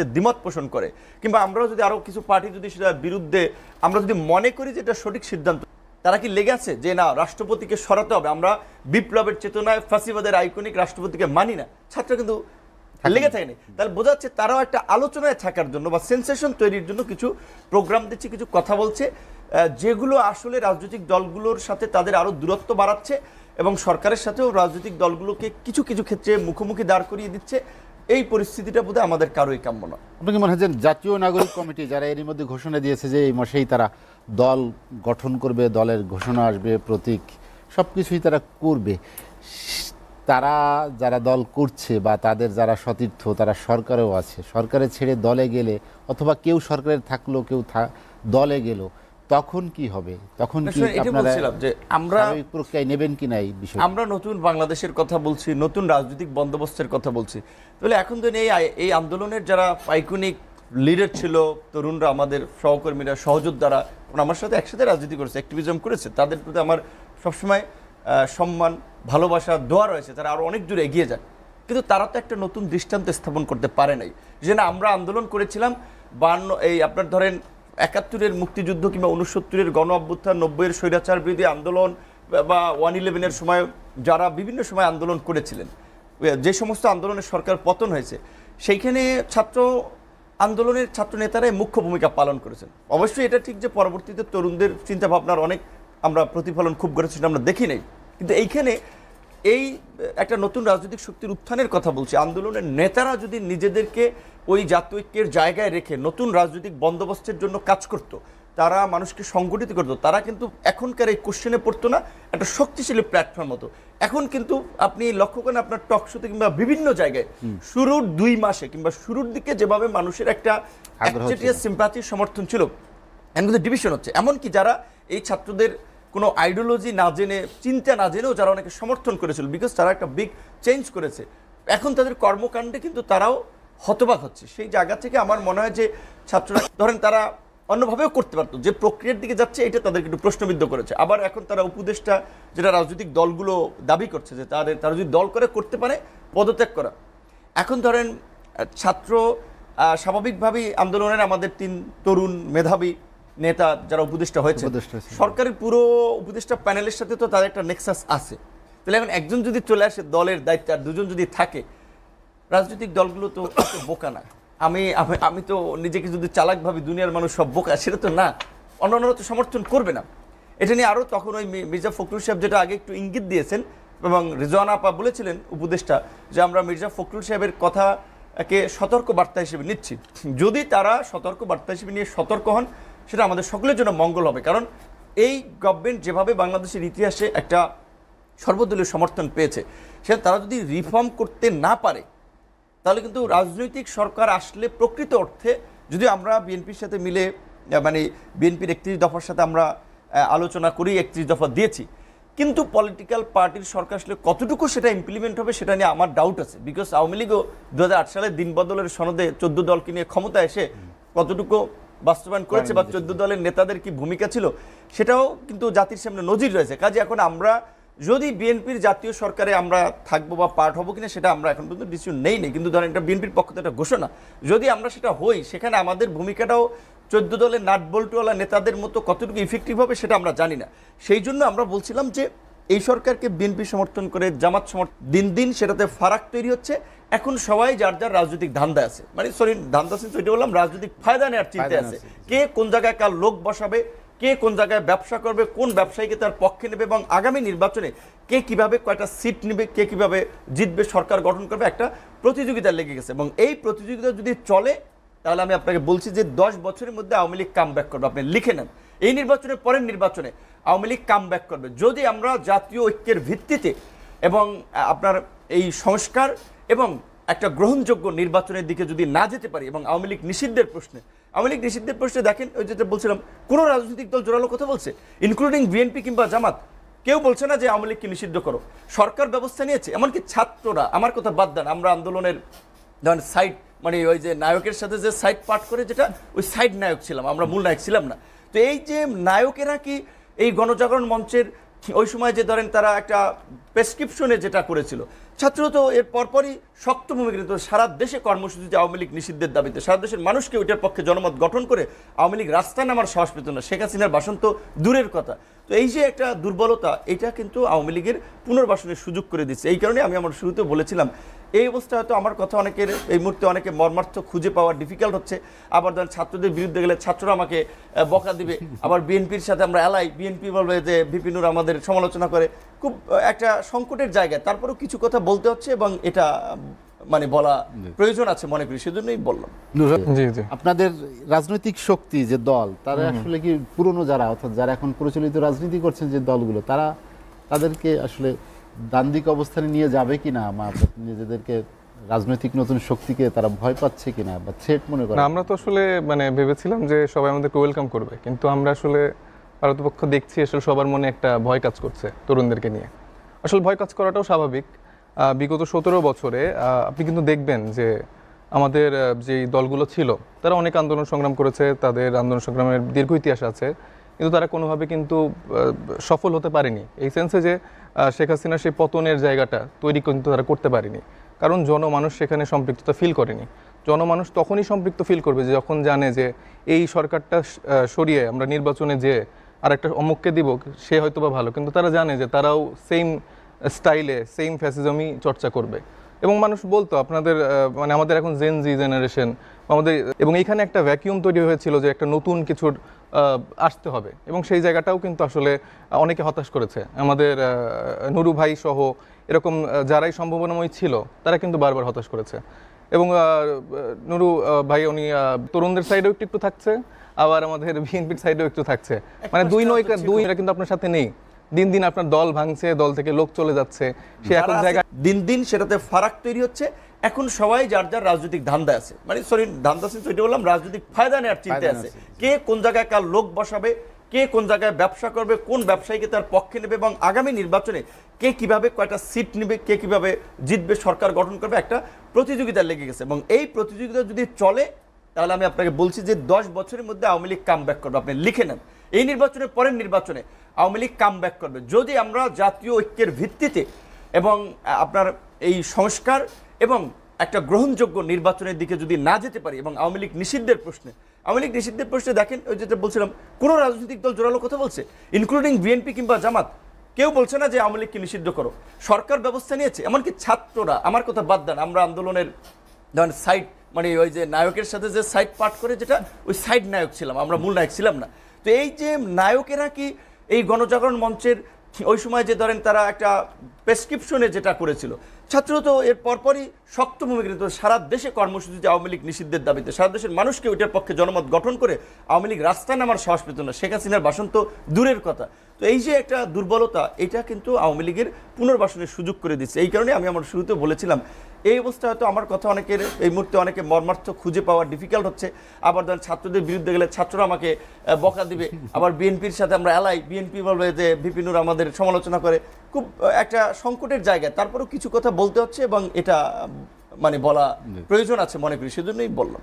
ক্ষেত্রে দ্বিমত পোষণ করে। কিংবা আমরাও যদি আরও কিছু পার্টি যদি সেটা বিরুদ্ধে আমরা যদি মনে করি যে এটা সঠিক সিদ্ধান্ত তারা কি লেগে আছে যে না রাষ্ট্রপতিকে সরাতে হবে? আমরা বিপ্লবের চেতনায় ফাঁসিবাদের আইকনিক রাষ্ট্রপতিকে মানি না। ছাত্র কিন্তু লেগে থাকেনি। তাহলে বোঝা যাচ্ছে তারাও একটা আলোচনায় থাকার জন্য বা সেন্সেশন তৈরির জন্য কিছু প্রোগ্রাম দিচ্ছে কিছু কথা বলছে যেগুলো আসলে রাজনৈতিক দলগুলোর সাথে তাদের আরও দূরত্ব বাড়াচ্ছে এবং সরকারের সাথেও রাজনৈতিক দলগুলোকে কিছু কিছু ক্ষেত্রে মুখোমুখি দাঁড় করিয়ে দিচ্ছে। এই পরিস্থিতিটা বোধহয় আমাদের কারোই কাম্য নয়। আপনি কি মনে হয় যে জাতীয় নাগরিক কমিটি যারা এরই মধ্যে ঘোষণা দিয়েছে যে এই মাসেই তারা দল গঠন করবে, দলের ঘোষণা আসবে, প্রতীক সব কিছুই তারা করবে, তারা যারা দল করছে বা তাদের যারা সতীর্থ, তারা সরকারেও আছে। সরকারে ছেড়ে দলে গেলে অথবা কেউ সরকারে থাকল কেউ দলে গেল তখন কি হবে? তখন কি আপনারা বলছিলাম যে আমরা প্রক্রিয়ায় নেবেন কিনা এই বিষয় আমরা নতুন বাংলাদেশের কথা বলছি নতুন রাজনৈতিক বন্দোবস্তের কথা বলছি। তাহলে এখন তো এই এই আন্দোলনের যারা আইকনিক লিডার ছিল তরুণরা আমাদের সহকর্মীরা সহযোদ্ধারা আমার সাথে একসাথে রাজনীতি করেছে অ্যাক্টিভিজম করেছে। তাদের প্রতি আমার সবসময় সম্মান ভালোবাসা দোয়া রয়েছে তারা আরও অনেক দূরে এগিয়ে যান কিন্তু তারা তো একটা নতুন দৃষ্টান্ত স্থাপন করতে পারে নাই। যে না আমরা আন্দোলন করেছিলাম বান্ন এই আপনার ধরেন একাত্তরের মুক্তিযুদ্ধ কিংবা উনসত্তরের গণ অভ্যুত্থান নব্বইয়ের স্বৈরাচার বিরোধী আন্দোলন বা ওয়ান ইলেভেনের সময় যারা বিভিন্ন সময় আন্দোলন করেছিলেন, যে সমস্ত আন্দোলনের সরকার পতন হয়েছে, সেইখানে ছাত্র আন্দোলনের ছাত্র নেতারাই মুখ্য ভূমিকা পালন করেছেন। অবশ্যই এটা ঠিক যে পরবর্তীতে তরুণদের চিন্তাভাবনার অনেক আমরা প্রতিফলন খুব সেটা আমরা দেখি নাই। কিন্তু এইখানে এই একটা নতুন রাজনৈতিক শক্তির উত্থানের কথা বলছি। আন্দোলনের নেতারা যদি নিজেদেরকে ওই জাতীয় ঐক্যের জায়গায় রেখে নতুন রাজনৈতিক বন্দোবস্তের জন্য কাজ করত তারা মানুষকে সংগঠিত করতো তারা কিন্তু এখনকার এই কোশ্চেনে পড়তো না একটা শক্তিশালী প্ল্যাটফর্ম হতো। এখন কিন্তু আপনি লক্ষ্য করেন আপনার টক শোতে কিংবা বিভিন্ন জায়গায় শুরুর দুই মাসে কিংবা শুরুর দিকে যেভাবে মানুষের একটা সিম্পাথি সমর্থন ছিল এখন কিন্তু ডিভিশন হচ্ছে। এমনকি যারা এই ছাত্রদের কোনো আইডিওলজি না জেনে, চিন্তা না জেনেও যারা অনেকে সমর্থন করেছিল বিকজ তারা একটা বিগ চেঞ্জ করেছে। এখন তাদের কর্মকাণ্ডে কিন্তু তারাও হতবাক হচ্ছে। সেই জায়গা থেকে আমার মনে হয় যে ছাত্ররা, ধরেন তারা অন্যভাবেও করতে পারতো। যে প্রক্রিয়ার দিকে যাচ্ছে, এটা তাদেরকে একটু প্রশ্নবিদ্ধ করেছে। আবার এখন তারা উপদেষ্টা, যেটা রাজনৈতিক দলগুলো দাবি করছে যে তাদের, তারা যদি দল করে, করতে পারে, পদত্যাগ করা। এখন ধরেন ছাত্র স্বাভাবিকভাবেই আন্দোলনের আমাদের তিন তরুণ মেধাবী নেতা যারা উপদেষ্টা হয়েছে সরকারের পুরো উপদেষ্টা প্যানেলের সাথে তো তাদের একটা নেক্সাস আছে। তাহলে এখন একজন যদি চলে আসে দলের দায়িত্ব আর দুজন যদি থাকে রাজনৈতিক দলগুলো তো বোকা না। আমি আমি- তো নিজেকে যদি চালাক ভাবি দুনিয়ার মানুষ সব বোকা সেটা তো না। অন্যান্যরা তো সমর্থন করবে না। এটা নিয়ে আরও তখন ওই মির্জা ফখরুল সাহেব যেটা আগে একটু ইঙ্গিত দিয়েছেন এবং রিজওয়ানা আপা বলেছিলেন উপদেষ্টা যে আমরা মির্জা ফখরুল সাহেবের কথাকে সতর্ক বার্তা হিসেবে নিচ্ছি। যদি তারা সতর্ক বার্তা হিসেবে নিয়ে সতর্ক হন সেটা আমাদের সকলের জন্য মঙ্গল হবে। কারণ এই গভর্নমেন্ট যেভাবে বাংলাদেশের ইতিহাসে একটা সর্বদলীয় সমর্থন পেয়েছে, সে তারা যদি রিফর্ম করতে না পারে, তাহলে কিন্তু রাজনৈতিক সরকার আসলে প্রকৃত অর্থে যদি আমরা বিএনপির সাথে মিলে মানে বিএনপির একত্রিশ দফার সাথে আমরা আলোচনা করি একত্রিশ দফা দিয়েছি, কিন্তু পলিটিক্যাল পার্টির সরকার আসলে কতটুকু সেটা ইমপ্লিমেন্ট হবে সেটা নিয়ে আমার ডাউট আছে। বিকজ আওয়ামী লীগও দু সালে দিন বদলের সনদে চোদ্দ দলকে নিয়ে ক্ষমতা এসে কতটুকু বাস্তবায়ন করেছে বা চোদ্দ দলের নেতাদের কি ভূমিকা ছিল? সেটাও কিন্তু জাতির সামনে নজির রয়েছে। কাজে এখন আমরা যদি বিএনপির জাতীয় সরকারে আমরা থাকব বা পার্ট হব কিনা সেটা আমরা এখন পর্যন্ত ডিসিশন নেই নেই। কিন্তু ধরেন এটা বিএনপির পক্ষ থেকে একটা ঘোষণা। যদি আমরা সেটা হই সেখানে আমাদের ভূমিকাটাও চোদ্দ দলের নাট বল্টুওয়ালা নেতাদের মতো কতটুকু ইফেক্টিভ হবে সেটা আমরা জানি না। সেই জন্য আমরা বলছিলাম যে এই সরকারকে বিএনপি সমর্থন করে জামাত সমর্থন দিন দিন সেটাতে ফারাক তৈরি হচ্ছে। এখন সবাই যার যার রাজনৈতিক ধান্দা আছে। মানে সরি ধান্দা আছে এটা বললাম রাজনৈতিক ফায়দা নেওয়ার চিন্তা আছে। কে কোন জায়গায় কার লোক বসাবে কে কোন জায়গায় ব্যবসা করবে কোন ব্যবসায়ীকে তার পক্ষে নেবে এবং আগামী নির্বাচনে কে কীভাবে কয়টা সিট নেবে কে কীভাবে জিতবে সরকার গঠন করবে একটা প্রতিযোগিতা লেগে গেছে। এবং এই প্রতিযোগিতা যদি চলে তাহলে আমি আপনাকে বলছি যে দশ বছরের মধ্যে আওয়ামী লীগ কাম ব্যাক করবে। আপনি লিখে নেন। এই নির্বাচনের পরের নির্বাচনে আওয়ামী লীগ কাম করবে। যদি আমরা জাতীয় ঐক্যের ভিত্তিতে এবং আপনার এই সংস্কার এবং একটা গ্রহণযোগ্য নির্বাচনের দিকে যদি না যেতে পারি এবং আওয়ামী লীগ নিষিদ্ধের প্রশ্নে, আওয়ামী লীগ নিষিদ্ধের প্রশ্নে দেখেন, ওই যেটা বলছিলাম, কোনো রাজনৈতিক দল জোরালো কথা বলছে? ইনক্লুডিং বিএনপি কিংবা জামাত। কেউ বলছে না যে আওয়ামী লীগকে নিষিদ্ধ করো। সরকার ব্যবস্থা নিয়েছে, এমনকি ছাত্ররা, আমার কথা বাদ দেন, আমরা আন্দোলনের ধরেন সাইড মানে ওই যে নায়কের সাথে যে সাইড পাঠ করে, যেটা ওই সাইড নায়ক ছিলাম, আমরা মূল নায়ক ছিলাম না। তো এই যে নায়কেরা কি এই গণজাগরণ মঞ্চের ওই সময় যে ধরেন তারা একটা প্রেসক্রিপশনে যেটা করেছিল, ছাত্র তো এর পরপরই শক্ত ভূমিকা নিত সারা দেশে কর্মসূচিতে আওয়ামী লীগ নিষিদ্ধের দাবিতে, সারা দেশের মানুষকে ওইটার পক্ষে জনমত গঠন করে আওয়ামী লীগ রাস্তায় নামার সাহস পেত না। শেখ হাসিনার বাসন্ত দূরের কথা। তো এই যে একটা দুর্বলতা, এটা কিন্তু আওয়ামী লীগের পুনর্বাসনের সুযোগ করে দিচ্ছে। এই কারণে আমি আমার শুরুতে বলেছিলাম, এই অবস্থা হয়তো আমার কথা অনেকের, এই মুহূর্তে অনেকে মর্মার্থ খুঁজে পাওয়া ডিফিকাল্ট হচ্ছে। আবার ধরেন ছাত্রদের বিরুদ্ধে গেলে ছাত্ররা আমাকে বকা দিবে। আবার বিএনপির সাথে আমরা এলাই বিএনপি বলবে যে বিপিনুর আমাদের সমালোচনা করে। খুব একটা সংকটের জায়গায় তারপরেও কিছু কথা বলতে হচ্ছে এবং এটা মানে বলা প্রয়োজন আছে মনে করি সেজন্যই বললাম। নুর- জি। জি আপনাদের রাজনৈতিক শক্তি যে দল তারা আসলে কি পুরনো যারা অর্থাৎ যারা এখন প্রচলিত রাজনীতি করছেন যে দলগুলো তারা তাদেরকে আসলে ডান দিক অবস্থানে নিয়ে যাবে কিনা বা নিজেদেরকে রাজনৈতিক নতুন শক্তিকে তারা ভয় পাচ্ছে কিনা বা থ্রেট মনে করে আমরা তো আসলে মানে ভেবেছিলাম যে সবাই আমাদেরকে ওয়েলকাম করবে কিন্তু আমরা আসলে ভারতপক্ষ দেখছি আসলে সবার মনে একটা ভয় কাজ করছে তরুণদেরকে নিয়ে। আসলে ভয় কাজ করাটাও স্বাভাবিক বিগত সতেরো বছরে আপনি কিন্তু দেখবেন যে আমাদের যেই দলগুলো ছিল, তারা অনেক আন্দোলন সংগ্রাম করেছে, তাদের আন্দোলন সংগ্রামের দীর্ঘ ইতিহাস আছে, কিন্তু তারা কোনোভাবে কিন্তু সফল হতে পারেনি। এই সেন্সে যে শেখ হাসিনার সেই পতনের জায়গাটা তৈরি কিন্তু তারা করতে পারেনি। কারণ জনমানুষ সেখানে সম্পৃক্ততা ফিল করেনি। জনমানুষ তখনই সম্পৃক্ত ফিল করবে যে যখন জানে যে এই সরকারটা সরিয়ে আমরা নির্বাচনে যে আর একটা অমুককে দিব, সে হয়তো বা ভালো। কিন্তু তারা জানে যে তারাও সেম স্টাইলে সেম ফ্যাসিজমই চর্চা করবে। এবং মানুষ বলতো আপনাদের মানে আমাদের এখন জেন জি জেনারেশন আমাদের এবং এইখানে একটা ভ্যাকিউম তৈরি হয়েছিল যে একটা নতুন কিছুর আসতে হবে। এবং সেই জায়গাটাও কিন্তু আসলে অনেকে হতাশ করেছে। আমাদের নুরু ভাই সহ এরকম যারাই সম্ভাবনাময় ছিল তারা কিন্তু বারবার হতাশ করেছে। এবং নুরু ভাই উনি তরুণদের সাইডেও একটু একটু থাকছে আবার আমাদের বিএনপির সাইডেও একটু থাকছে। মানে দুই নৌকা দুই এরা কিন্তু আপনার সাথে নেই। দিন দিন আপনার দল ভাঙছে দল থেকে লোক চলে যাচ্ছে সে এখন জায়গায় দিন দিন সেটাতে ফারাক তৈরি হচ্ছে। এখন সবাই যার যার রাজনৈতিক ধান্দা আছে। মানে সরি ধান্দা আছে তো এটা বললাম রাজনৈতিক ফায়দা নেওয়ার চিন্তা আছে। কে কোন জায়গায় কার লোক বসাবে কে কোন জায়গায় ব্যবসা করবে কোন ব্যবসায়ীকে তার পক্ষে নেবে এবং আগামী নির্বাচনে কে কীভাবে কয়টা সিট নেবে কে কীভাবে জিতবে সরকার গঠন করবে একটা প্রতিযোগিতা লেগে গেছে। এবং এই প্রতিযোগিতা যদি চলে তাহলে আমি আপনাকে বলছি যে দশ বছরের মধ্যে আওয়ামী লীগ কাম ব্যাক করবে। আপনি লিখে নেন। এই নির্বাচনের পরের নির্বাচনে আওয়ামী লীগ কাম ব্যাক করবে। যদি আমরা জাতীয় ঐক্যের ভিত্তিতে এবং আপনার এই সংস্কার এবং একটা গ্রহণযোগ্য নির্বাচনের দিকে যদি না যেতে পারি এবং আওয়ামী লীগ নিষিদ্ধের প্রশ্নে, আওয়ামী লীগ নিষিদ্ধের প্রশ্নে দেখেন, ওই যেটা বলছিলাম, কোনো রাজনৈতিক দল জোরালো কথা বলছে ইনক্লুডিং বিএনপি কিংবা জামাত। কেউ বলছে না যে আওয়ামী লীগকে নিষিদ্ধ করো। সরকার ব্যবস্থা নিয়েছে, এমনকি ছাত্ররা, আমার কথা বাদ দেন, আমরা আন্দোলনের ধরেন সাইড মানে ওই যে নায়কের সাথে যে সাইড পাঠ করে যেটা, ওই সাইড নায়ক ছিলাম, আমরা মূল নায়ক ছিলাম না। তো এই যে নায়কেরা কি এই গণজাগরণ মঞ্চের ওই সময় যে ধরেন তারা একটা প্রেসক্রিপশনে যেটা করেছিল, ছাত্র তো এর পরপরই শক্ত ভূমিকা নিত সারা দেশে কর্মসূচিতে আওয়ামী লীগ নিষিদ্ধের দাবিতে, সারা দেশের মানুষকে ওইটার পক্ষে জনমত গঠন করে আওয়ামী লীগ রাস্তায় নামার সাহস পেত না। শেখ হাসিনার বাসন তো দূরের কথা। তো এই যে একটা দুর্বলতা, এটা কিন্তু আওয়ামী লীগের পুনর্বাসনের সুযোগ করে দিচ্ছে। এই কারণে আমি আমার শুরুতে বলেছিলাম এই অবস্থায় হয়তো আমার কথা অনেকের এই মুহূর্তে অনেকে মর্মার্থ খুঁজে পাওয়া ডিফিকাল্ট হচ্ছে। আবার ধরেন ছাত্রদের বিরুদ্ধে গেলে ছাত্ররা আমাকে বকা দিবে। আবার বিএনপির সাথে আমরা এলাই বিএনপি বলবে যে বিপিনুর আমাদের সমালোচনা করে। খুব একটা সংকটের জায়গায় তারপরেও কিছু কথা বলতে হচ্ছে এবং এটা মানে বলা প্রয়োজন আছে মনে করি সেজন্যই বললাম।